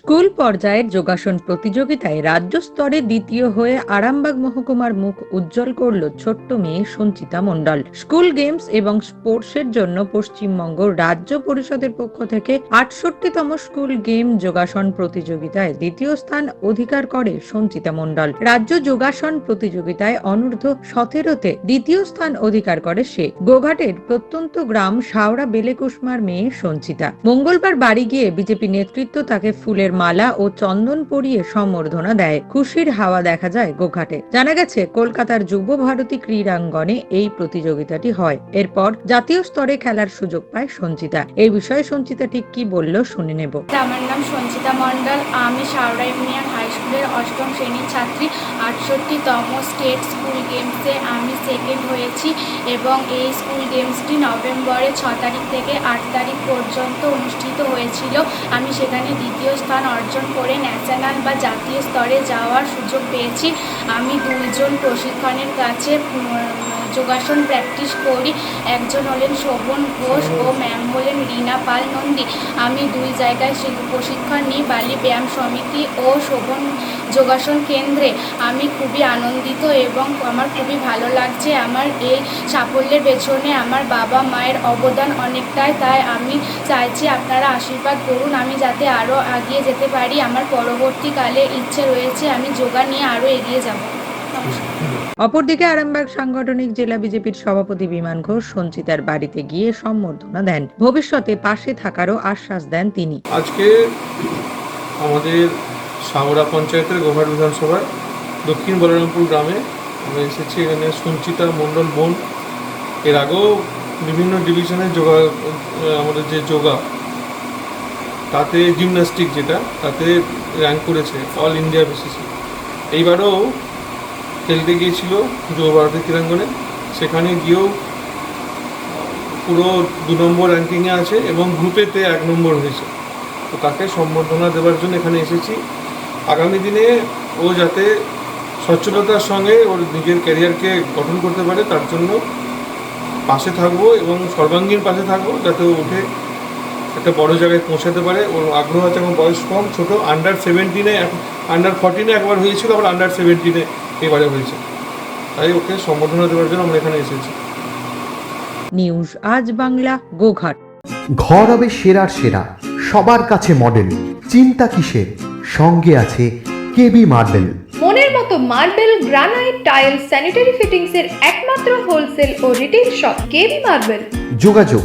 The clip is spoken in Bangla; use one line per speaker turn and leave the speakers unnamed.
স্কুল পর্যায়ের যোগাসন প্রতিযোগিতায় রাজ্য স্তরে দ্বিতীয় হয়ে আরামবাগ মহকুমার মুখ উজ্জ্বল করল ছোট্ট মেয়ে সঞ্চিতা মণ্ডল। স্কুল গেমস এবং স্পোর্টসের জন্য পশ্চিমবঙ্গ রাজ্য পরিষদের পক্ষ থেকে আটষট্টিতম স্কুল গেম যোগাসন প্রতিযোগিতায় দ্বিতীয় স্থান অধিকার করে সঞ্চিতা মণ্ডল। রাজ্য যোগাসন প্রতিযোগিতায় অনূর্ধ্ব সতেরোতে দ্বিতীয় স্থান অধিকার করে সে। গোঘাটের প্রত্যন্ত গ্রাম শাওড়া বেলেকুসমার মেয়ে সঞ্চিতা। মঙ্গলবার বাড়ি গিয়ে বিজেপি নেতৃত্ব তাকে ফুলের মালা ও চন্দন পরিয়ে সম্বর্ধনা দেয়। খুশির হাওয়া দেখা যায় গোঘাটে। জানা গেছে, কলকাতার যুব ভারতী ক্রীড়াঙ্গনে এই প্রতিযোগিতাটি হয়। এরপর জাতীয় স্তরে খেলার সুযোগ পায় সঞ্চিতা। এই বিষয়ে সঞ্চিতা ঠিক কি বলল শুনে নেব।
আমার নাম সঞ্চিতা মণ্ডল। আমি সাউরা ইউনিয়ন হাই স্কুলের অষ্টম শ্রেণির ছাত্রী। আটষট্টিতম স্টেট স্কুল গেমসে আমি সেকেন্ড হয়েছি এবং এই স্কুল গেমসটি নভেম্বরের ছ তারিখ থেকে আট তারিখ পর্যন্ত অনুষ্ঠিত হয়েছিল। আমি সেখানে দ্বিতীয় স্থান অর্জন করে ন্যাশনাল বা জাতীয় স্তরে যাওয়ার সুযোগ পেয়েছি। আমি দুইজন প্রশিক্ষণের কাছে যোগাসন প্র্যাকটিস করি। একজন হলেন শোভন ঘোষ ও ম্যাম হলেন রীনা পাল নন্দী। আমি দুই জায়গায় সে প্রশিক্ষণ নিই, বালি ব্যায়াম সমিতি ও শোভন যোগাসন কেন্দ্রে। আমি খুবই আনন্দিত এবং আমার খুবই ভালো লাগছে আমার এই সাফল্যের পেছনে আমার বাবা মায়ের অবদান অনেকটাই। তাই আমি চাইছি আপনারা আশীর্বাদ করুন, আমি যাতে আরও এগিয়ে যেতে পারি। আমার পরবর্তীকালে ইচ্ছে রয়েছে আমি যোগা নিয়ে আরও এগিয়ে যাব। নমস্কার।
অপরদিকে আরামবাগ সাংগঠনিক জেলা বিজেপির সভাপতি বিমান ঘোষ সঞ্চিতার বাড়িতে গিয়ে সম্বর্ধনা দেন। ভবিষ্যতে পাশে থাকারও আশ্বাস দেন তিনি।
আজকে আমাদের সামরা পঞ্চায়েতের গোহাট বিধানসভায় দক্ষিণ বলরামপুর গ্রামে আমরা এসেছি। এখানে সঞ্চিতা মণ্ডল বোন। এর আগেও বিভিন্ন ডিভিশনে যোগা, আমাদের যে যোগা, তাতে জিমন্যাস্টিক যেটা, তাতে র্যাঙ্ক করেছে অল ইন্ডিয়া বেসিসে এইবারও খেলতে গিয়েছিল যুব ভারতী ক্রীড়াঙ্গনে। সেখানে গিয়েও পুরো দু নম্বর র্যাঙ্কিংয়ে আছে এবং গ্রুপেতে এক নম্বর হয়েছে। তো তাকে সম্বর্ধনা দেওয়ার জন্য এখানে এসেছি। আগামী দিনে ও যাতে সচ্ছলতার সঙ্গে ওর নিজের ক্যারিয়ারকে গঠন করতে পারে, তার জন্য পাশে থাকব এবং সর্বাঙ্গীন পাশে থাকব, যাতে ও উঠে একটা বড় জায়গায় পৌঁছাতে পারে। ওর আগ্রহ আছে এবং বয়স কম, ছোটো আন্ডার সেভেন্টিনে আন্ডার ফর্টিনে একবার হয়েছিল, আবার আন্ডার সেভেন্টিনে এবারে হয়েছে তাই ওকে সম্বর্ধনা দেওয়ার জন্য আমরা এখানে এসেছি।
নিউজ আজ বাংলা গোঘাট।
ঘর হবে সেরার সেরা সবার কাছে মডেল চিন্তা কিসের? সঙ্গে আছে কেবি মার্বেল
মনের মতো marble granite tile sanitary fittings এর একমাত্র হোলসেল ও retail shop K B marble
যোগাযোগ